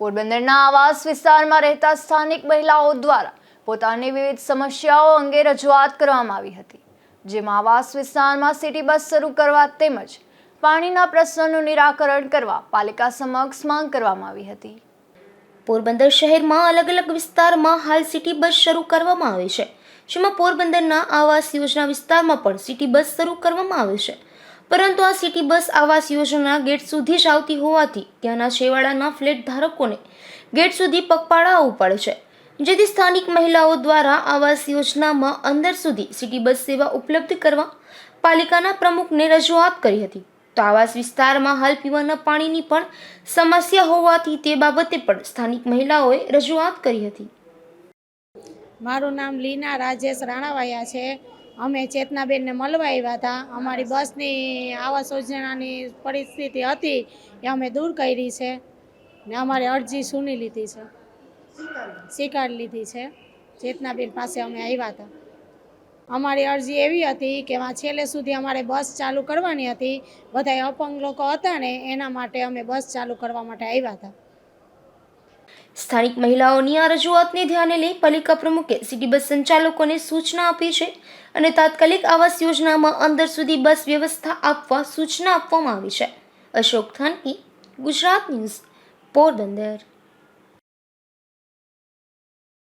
પોરબંદરના આવાસ વિસ્તારમાં રહેતા સ્થાનિક મહિલાઓ દ્વારા પોતાની વિવિધ સમસ્યાઓ અંગે રજૂઆત કરવામાં આવી હતી. જેમાં આવાસ વિસ્તારમાં સિટી બસ શરૂ કરવા તેમજ પાણીના પ્રશ્નનું નિરાકરણ કરવા પાલિકા સમક્ષ માંગ કરવામાં આવી હતી. પોરબંદર શહેરમાં અલગ અલગ વિસ્તારમાં હાલ સિટી બસ શરૂ કરવામાં આવી છે. જેમાં પોરબંદરના આવાસ યોજના વિસ્તારમાં પણ સિટી બસ શરૂ કરવામાં આવી છે. પરંતુ આ city bus Awas Yojana gate સુધી જ આવતી હોવાથી ત્યાંના છેવાડાના ફ્લેટ ધારકોને ગેટ સુધી પગપાળા આવવું પડે છે. જેથી સ્થાનિક મહિલાઓ દ્વારા આવાસ યોજનામાં અંદર સુધી સિટી બસ સેવા ઉપલબ્ધ કરવા પાલિકાના પ્રમુખને રજૂઆત કરી હતી. તો આવાસ વિસ્તારમાં હાલ પીવાના પાણીની પણ સમસ્યા હોવાથી તે બાબતે પણ સ્થાનિક મહિલાઓએ રજૂઆત કરી હતી. મારું નામ લીના રાજેશ રાણાવાયા છે. અમે ચેતનાબેનને મળવા આવ્યા હતા. અમારી બસની આવાસ યોજનાની પરિસ્થિતિ હતી એ અમે દૂર કરી છે ને અમારે અરજી સુની લીધી છે. સ્વીકાર લીધી છે. ચેતનાબેન પાસે અમે આવ્યા હતા. અમારી અરજી એવી હતી કે એમાં છેલ્લે સુધી અમારે બસ ચાલુ કરવાની હતી. બધા અપંગ લોકો હતા ને એના માટે અમે બસ ચાલુ કરવા માટે આવ્યા હતા. સ્થાનિક મહિલાઓની આ રજૂઆતને ધ્યાને લઈ પાલિકા પ્રમુખે સિટી બસ સંચાલકોને સૂચના આપી છે અને તાત્કાલિક આવાસ યોજનામાં અંદર સુધી બસ વ્યવસ્થા આપવા સૂચના આપવામાં આવી છે. અશોક થાનકી ગુજરાત ન્યૂઝ, પોરબંદર.